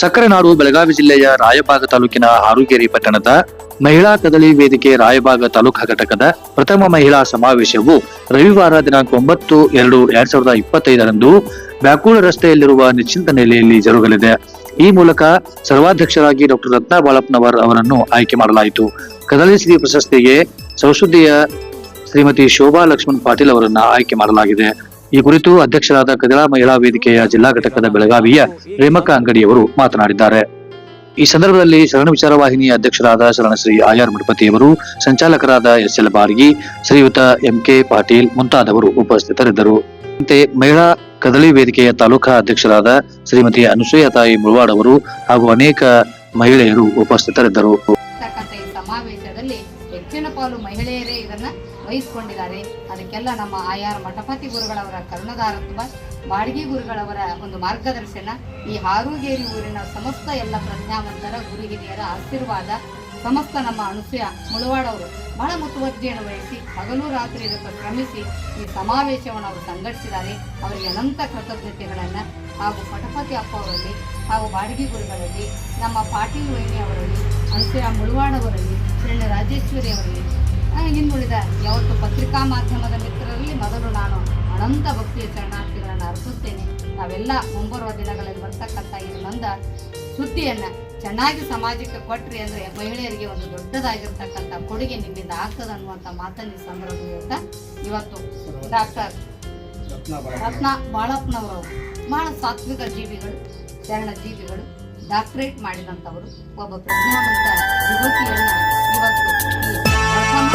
ಸಕ್ಕರೆ ನಾಡು ಬೆಳಗಾವಿ ಜಿಲ್ಲೆಯ ರಾಯಬಾಗ ತಾಲೂಕಿನ ಆರುಗೇರಿ ಪಟ್ಟಣದ ಮಹಿಳಾ ಕದಳಿ ವೇದಿಕೆ ರಾಯಬಾಗ ತಾಲೂಕಾ ಘಟಕದ ಪ್ರಥಮ ಮಹಿಳಾ ಸಮಾವೇಶವು ರವಿವಾರ ದಿನಾಂಕ ಒಂಬತ್ತು, ಎರಡು, ಎರಡ್ ಸಾವಿರದ ಇಪ್ಪತ್ತೈದರಂದು ಬ್ಯಾಕೂಳ ರಸ್ತೆಯಲ್ಲಿರುವ ನಿಶ್ಚಿಂತ ನೆಲೆಯಲ್ಲಿ ಜರುಗಲಿದೆ. ಈ ಮೂಲಕ ಸರ್ವಾಧ್ಯಕ್ಷರಾಗಿ ಡಾಕ್ಟರ್ ರತ್ನಾ ಬಾಳಪ್ಪನವರ್ ಅವರನ್ನು ಆಯ್ಕೆ ಮಾಡಲಾಯಿತು. ಕದಳಿ ಶ್ರೀ ಪ್ರಶಸ್ತಿಗೆ ಸಂಸದೀಯ ಶ್ರೀಮತಿ ಶೋಭಾ ಲಕ್ಷ್ಮಣ್ ಪಾಟೀಲ್ ಅವರನ್ನು ಆಯ್ಕೆ ಮಾಡಲಾಗಿದೆ. ಈ ಕುರಿತು ಅಧ್ಯಕ್ಷರಾದ ಕದಳ ಮಹಿಳಾ ವೇದಿಕೆಯ ಜಿಲ್ಲಾ ಘಟಕದ ಬೆಳಗಾವಿಯ ರೇಮಕ್ಕ ಅಂಗಡಿಯವರು ಮಾತನಾಡಿದ್ದಾರೆ. ಈ ಸಂದರ್ಭದಲ್ಲಿ ಶರಣ ವಿಚಾರ ವಾಹಿನಿಯ ಅಧ್ಯಕ್ಷರಾದ ಶರಣಶ್ರೀ ಆಯಾರ್ ಮಠಪತಿಯವರು, ಸಂಚಾಲಕರಾದ ಎಸ್ ಎಲ್ ಬಾರ್ಗಿ, ಶ್ರೀಯುತ ಎಂ ಕೆ ಪಾಟೀಲ್ ಮುಂತಾದವರು ಉಪಸ್ಥಿತರಿದ್ದರು. ಅಂತೆ ಮಹಿಳಾ ಕದಳಿ ವೇದಿಕೆಯ ತಾಲೂಕಾ ಅಧ್ಯಕ್ಷರಾದ ಶ್ರೀಮತಿ ಅನುಸೂಯ ತಾಯಿ ಮುಳವಾಡ್ ಅವರು ಹಾಗೂ ಅನೇಕ ಮಹಿಳೆಯರು ಉಪಸ್ಥಿತರಿದ್ದರು. ಸಮಾವೇಶದಲ್ಲಿ ಹೆಚ್ಚಿನ ಪಾಲು ಮಹಿಳೆಯರೇ ಇದನ್ನ ವಹಿಸಿಕೊಂಡಿದ್ದಾರೆ. ಅದಕ್ಕೆಲ್ಲ ನಮ್ಮ ಆಯಾರ್ ಮಠಪತಿ ಗುರುಗಳವರ ಕರುಣದಾರತ್ವ ಬಾಡಿಗೆ ಗುರುಗಳವರ ಒಂದು ಮಾರ್ಗದರ್ಶನ, ಈ ಹಾರೂಗೇರಿ ಊರಿನ ಸಮಸ್ತ ಎಲ್ಲ ಪ್ರಜ್ಞಾವಂತರ ಗುರು ಹಿರಿಯರ ಆಶೀರ್ವಾದ, ಸಮಸ್ತ ನಮ್ಮ ಅನುಸೂಯ ಮುಳವಾಡವರು ಬಹಳ ಮುತುವರ್ಜಿಯನ್ನು ವಹಿಸಿ, ಹಗಲು ರಾತ್ರಿ ಇದಕ್ಕೆ ಶ್ರಮಿಸಿ ಈ ಸಮಾವೇಶವನ್ನು ಅವರು ಸಂಘಟಿಸಿದ್ದಾರೆ. ಅವರಿಗೆ ಅನಂತ ಕೃತಜ್ಞತೆಗಳನ್ನು ಹಾಗೂ ಪಟಪತಿ ಅಪ್ಪ ಅವರಲ್ಲಿ ಹಾಗೂ ಬಾಡಿಗೆ ಗುರುಗಳಲ್ಲಿ, ನಮ್ಮ ಪಾಟೀಲ್ ವೈನಿ ಅವರಲ್ಲಿ ಅನುಸೂಯ ಮುಳವಾಡವರಲ್ಲಿ ಶರಣ್ಯ ರಾಜೇಶ್ವರಿ ಅವರಲ್ಲಿ ಆ, ಇನ್ನುಳಿದ ಯಾವತ್ತು ಪತ್ರಿಕಾ ಮಾಧ್ಯಮದ ಮಿತ್ರರಲ್ಲಿ ಮೊದಲು ನಾನು ಅನಂತ ಭಕ್ತಿಯ ಶರಣಾರ್ಥಿಗಳನ್ನು ಅರ್ಪಿಸ್ತೇನೆ ನಾವೆಲ್ಲ ಮುಂಬರುವ ದಿನಗಳಲ್ಲಿ ಬರ್ತಕ್ಕಂಥ ಈ ನಂದ ಸುದ್ದಿಯನ್ನು ಚೆನ್ನಾಗಿ ಸಮಾಜಕ್ಕೆ ಕೊಟ್ರಿ ಅಂದರೆ ಮಹಿಳೆಯರಿಗೆ ಒಂದು ದೊಡ್ಡದಾಗಿರ್ತಕ್ಕಂಥ ಕೊಡುಗೆ ನಿಮ್ಮಿಂದ ಆಗ್ತದೆ ಅನ್ನುವಂಥ ಮಾತನ್ನು ಈ ಸಂದರ್ಭದಲ್ಲಿ ಹೇಳ್ತಾ ಇವತ್ತು ಡಾಕ್ಟರ್ ರತ್ನ ಬಾಳಪ್ಪನವರು ಬಹಳ ಸಾತ್ವಿಕ ಜೀವಿಗಳು ಶರಣ ಜೀವಿಗಳು. ಡಾಕ್ಟರೇಟ್ ಮಾಡಿದಂಥವರು ಒಬ್ಬ ಪ್ರಜ್ಞಾವಂತ ಯುವತಿಯನ್ನು ಇವತ್ತು ಈ ಪ್ರಥಮ